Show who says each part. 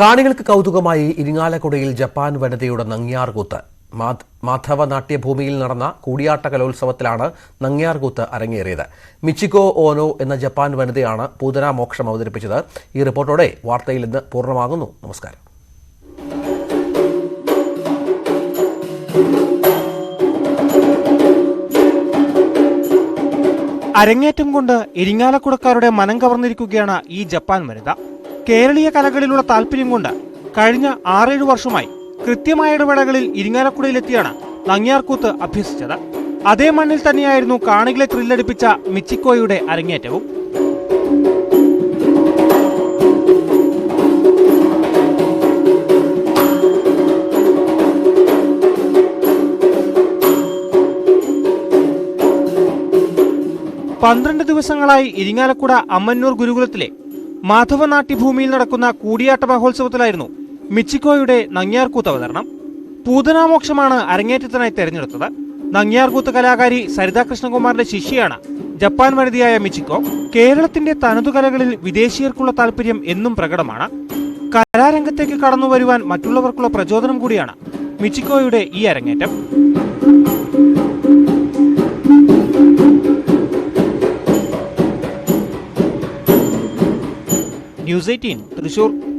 Speaker 1: കാണികൾക്ക് കൗതുകമായി ഇരിങ്ങാലക്കുടയിൽ ജപ്പാൻ വനിതയുടെ നങ്ങ്യാർകൂത്ത്. മാധ- മാധവ നാട്യഭൂമിയിൽ നടന്ന കൂടിയാട്ട കലോത്സവത്തിലാണ് നങ്ങ്യാർകൂത്ത് അരങ്ങേറിയത്. മിച്ചിക്കോ ഓനോ എന്ന ജപ്പാൻ വനിതയാണ് പൂതന മോക്ഷം അവതരിപ്പിച്ചത്. ഈ റിപ്പോർട്ടോടെ വാർത്തയിൽ ഇന്ന് പൂർണമാകുന്നു. നമസ്കാരം.
Speaker 2: അരങ്ങേറ്റം കൊണ്ട് ഇരിങ്ങാലക്കുടക്കാരുടെ മനം കവർന്നിരിക്കുകയാണ് ഈ ജപ്പാൻ വനിത. കേരളീയ കലകളിലുള്ള താല്പര്യം കൊണ്ട് കഴിഞ്ഞ ആറേഴു വർഷമായി കൃത്യമായ ഇടവേളകളിൽ ഇരിങ്ങാലക്കുടയിലെത്തിയാണ് നങ്ങിയാർക്കൂത്ത് അഭ്യസിച്ചത്. അതേ മണ്ണിൽ തന്നെയായിരുന്നു കാണികളെ ത്രില്ലടിപ്പിച്ച മിച്ചിക്കോയുടെ അരങ്ങേറ്റവും. പന്ത്രണ്ട് ദിവസങ്ങളായി ഇരിങ്ങാലക്കുട അമ്മന്നൂർ ഗുരുകുലത്തിലെ മാധവനാട്യഭൂമിയിൽ നടക്കുന്ന കൂടിയാട്ട മഹോത്സവത്തിലായിരുന്നു മിച്ചിക്കോയുടെ നങ്ങ്യാർകൂത്ത് അവതരണം പൂതനാമോക്ഷമാണ് അരങ്ങേറ്റത്തിനായി തെരഞ്ഞെടുത്തത്. നങ്ങ്യാർകൂത്ത് കലാകാരി സരിതാ കൃഷ്ണകുമാറിന്റെ ശിഷ്യയാണ് ജപ്പാൻ വനിതയായ മിച്ചിക്കോ. കേരളത്തിന്റെ തനതു കലകളിൽ വിദേശീയർക്കുള്ള താല്പര്യം എന്നും പ്രകടമാണ്. കലാരംഗത്തേക്ക് കടന്നു വരുവാൻ മറ്റുള്ളവർക്കുള്ള പ്രചോദനം കൂടിയാണ് മിച്ചിക്കോയുടെ ഈ അരങ്ങേറ്റം. News eighteen. തൃശൂർ.